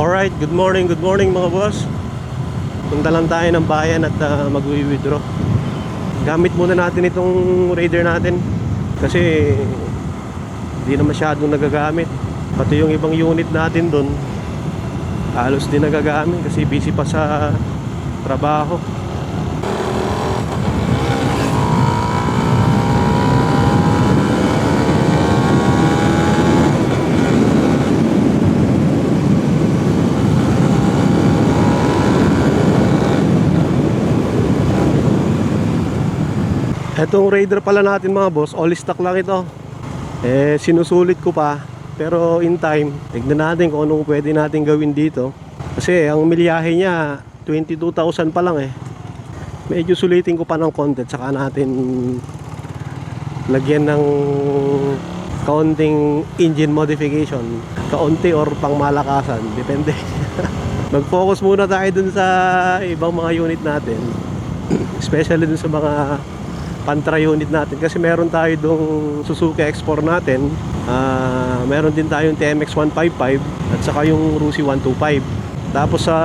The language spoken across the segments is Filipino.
Alright, good morning, good morning mga boss. Punta lang tayo ng bayan at uh, mag-withdraw. Gamit muna natin itong Raider natin kasi hindi na masyadong nagagamit. Pati yung ibang unit natin doon halos din nagagamit kasi busy pa sa trabaho. Etong Raider pala natin mga boss, all stock lang ito. Eh, sinusulit ko pa. Pero in time, tignan natin kung anong pwede natin gawin dito. Kasi ang milyahe niya, 22,000 pa lang eh. Medyo sulitin ko pa ng konti, saka natin lagyan ng kaunting engine modification. Kaunti or pangmalakasan, depende. Mag-focus muna tayo dun sa ibang mga unit natin. Especially dun sa mga pantra unit natin. Kasi meron tayo dong Suzuki X4 natin. Ah, meron din tayong TMX 155 at saka yung Rusi 125 tapos sa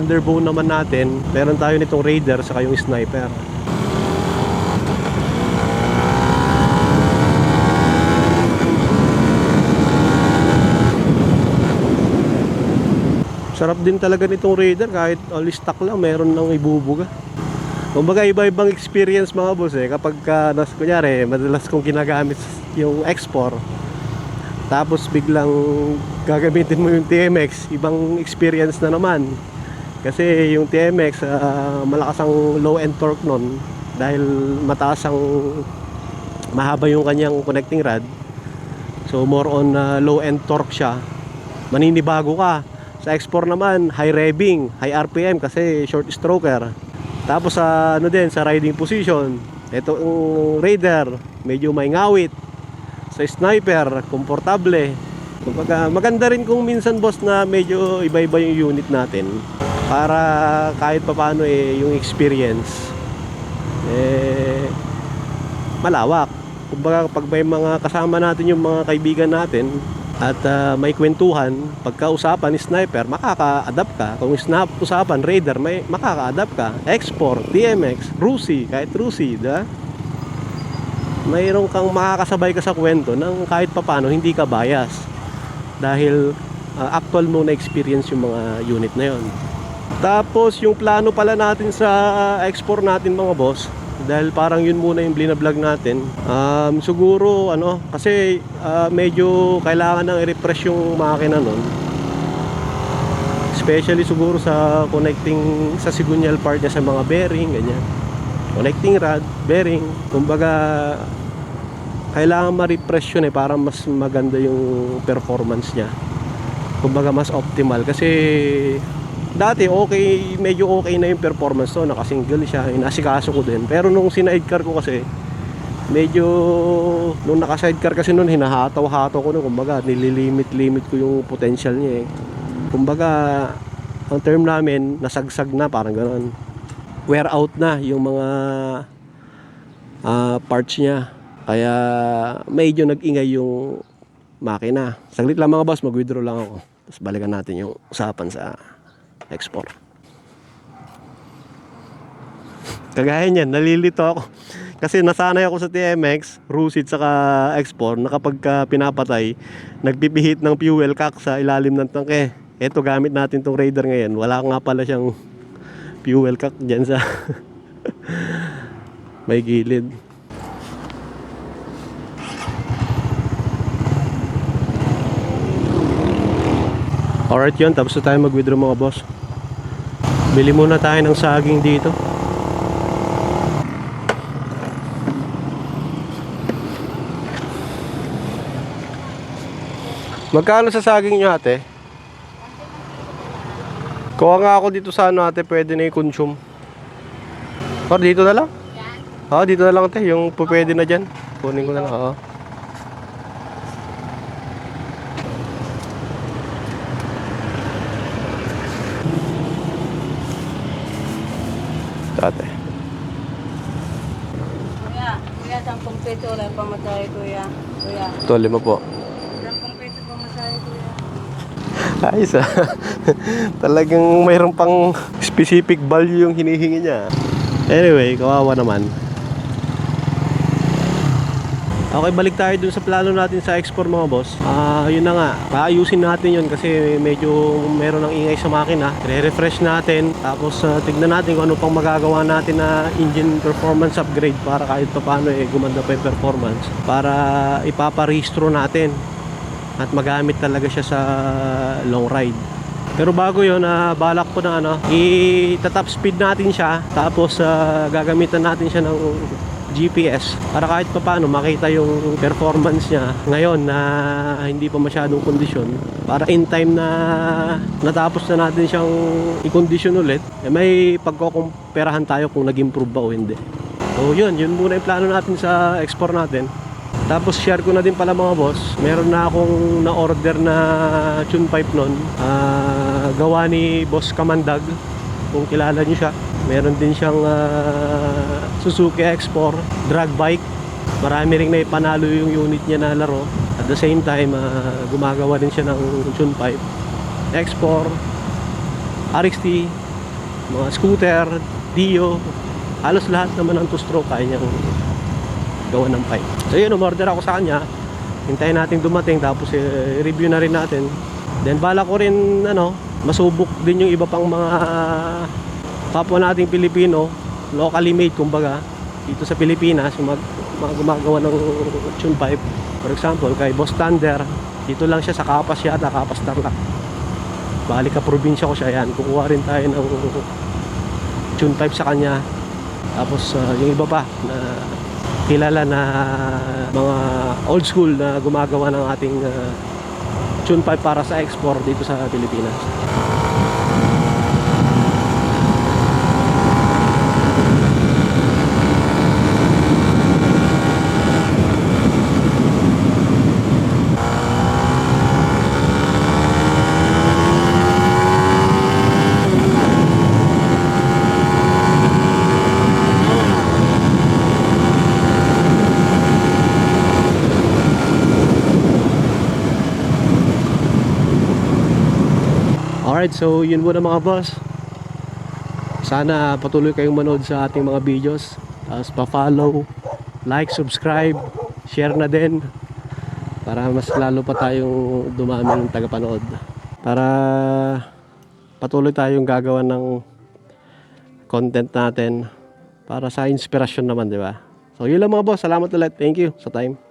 underbone naman natin meron tayo nitong Raider saka yung Sniper. Sarap din talaga nitong Raider kahit all stock lang meron nang ibubuga Kumbaga iba-ibang experience mga boss eh. Kapag ka, nas, kunyari, madalas kong ginagamit yung X4 tapos biglang gagamitin mo yung TMX ibang experience na naman. Kasi yung TMX ah, malakas ang low end torque nun dahil mataas ang mahaba yung kanyang connecting rod. So more on ah, low end torque siya. Maninibago ka. Sa X4 naman high revving high RPM kasi short stroker tapos sa ano din sa riding position ito yung Raider medyo may ngawit sa sniper, komportable. Kumbaga, maganda rin kung minsan boss na medyo iba-iba yung unit natin para kahit papaano eh yung experience eh malawak. Kumbaga pag may mga kasama natin yung mga kaibigan natin at ah, may kwentuhan, pagka usapan sniper, makaka-adapt ka. Kung snap usapan raider, may makaka-adapt ka. Export, DMX, Rusi, kahit Rusi, di ba? mayroon kang makakasabay ka sa kwento ng kahit papano hindi ka bias dahil uh, actual mo na experience yung mga unit na yon tapos yung plano pala natin sa export natin mga boss dahil parang yun muna yung blinablog natin. Um, siguro ano kasi uh, medyo kailangan nang i-refresh yung makina nun. Especially siguro sa connecting sa sigunyal part niya sa mga bearing ganyan. Connecting rod, bearing, kumbaga kailangan ma-refresh yun eh para mas maganda yung performance niya. Kumbaga mas optimal. Kasi dati okay, medyo okay na yung performance to, nakasingle siya, inasikaso ko din. Pero nung sinidecar ko kasi medyo nung naka-sidecar kasi noon hinahataw-hataw ko nun kumbaga nililimit-limit ko yung potential niya eh. Kumbaga ang term namin nasagsag na parang ganoon wear out na yung mga ah, parts niya. Kaya medyo nag-ingay yung makina. Saglit lang mga boss, mag-withdraw lang ako. Tapos balikan natin yung usapan sa export. Kagaya niyan, nalilito ako. Kasi nasanay ako sa TMX, Rusit saka export na kapag ka pinapatay, nagpipihit ng fuel cock sa ilalim ng tangke. Ito gamit natin tong Raider ngayon. Wala nga pala siyang fuel cock dyan sa may gilid alright yun tapos na tayo mag withdraw mga boss bili muna tayo ng saging dito magkano sa saging nyo ate? Kuha nga ako dito sa ano ate, pwede na i-consume. Or dito na lang? Oo, dito na lang ate, yung pwede na dyan. Kunin ko na lang, oo. Ito, ate. Kuya, kuya, 10 peso lang pamasahe, kuya. Kuya, Ito, lima po. 10 peso pamasahe, kuya. Ayos ah. Talagang mayroon pang specific value yung hinihingi niya. Anyway, kawawa naman. Okay, balik tayo dun sa plano natin sa export mga boss. Ah, yun na nga. Paayusin natin yun kasi medyo meron ng ingay sa makina. Re-refresh natin. Tapos ah, tignan natin kung ano pang magagawa natin na engine performance upgrade para kahit pa paano eh, gumanda pa yung performance. Para ipaparehistro natin at magamit talaga siya sa long ride. Pero bago yon na balak ko na ano, i-top speed natin siya tapos ah, gagamitan natin siya ng GPS para kahit pa paano makita yung performance niya ngayon na hindi pa masyadong kondisyon. Para in time na natapos na natin siyang i-condition ulit eh, may pagkukumperahan tayo kung nag-improve ba o hindi. So yun, yun muna yung plano natin sa export natin. Tapos share ko na din pala mga boss. Meron na akong na-order na tune pipe nun. Ah, gawa ni Boss Kamandag kung kilala niyo siya. Meron din siyang ah, Suzuki X4 drag bike. Marami ring naipanalo yung unit niya na laro. At the same time ah, gumagawa din siya ng tune pipe X4 RXT mga scooter Dio. Halos lahat naman ng two stroke kaya niyang gawa ng pipe so yun umorder ako sa kanya. Hintayin natin dumating tapos eh, review na rin natin. Then bala ko rin ano masubok din yung iba pang mga kapwa nating Pilipino locally made kumbaga dito sa Pilipinas yung mag, gumagawa ng tune pipe. For example kay Boss Thunder dito lang siya sa Kapas yata Kapas Tarlac balik ka probinsya ko siya yan kukuha rin tayo ng tune pipe sa kanya. Tapos uh, yung iba pa na kilala na mga old school na gumagawa ng ating uh, tune pipe para sa export dito sa Pilipinas. Alright, so yun muna mga boss. Sana patuloy kayong manood sa ating mga videos. Tapos pa-follow, like, subscribe, share na din. Para mas lalo pa tayong dumaming tagapanood. Para patuloy tayong gagawa ng content natin para sa inspirasyon naman, di ba? So yun lang mga boss. Salamat ulit. Thank you sa time.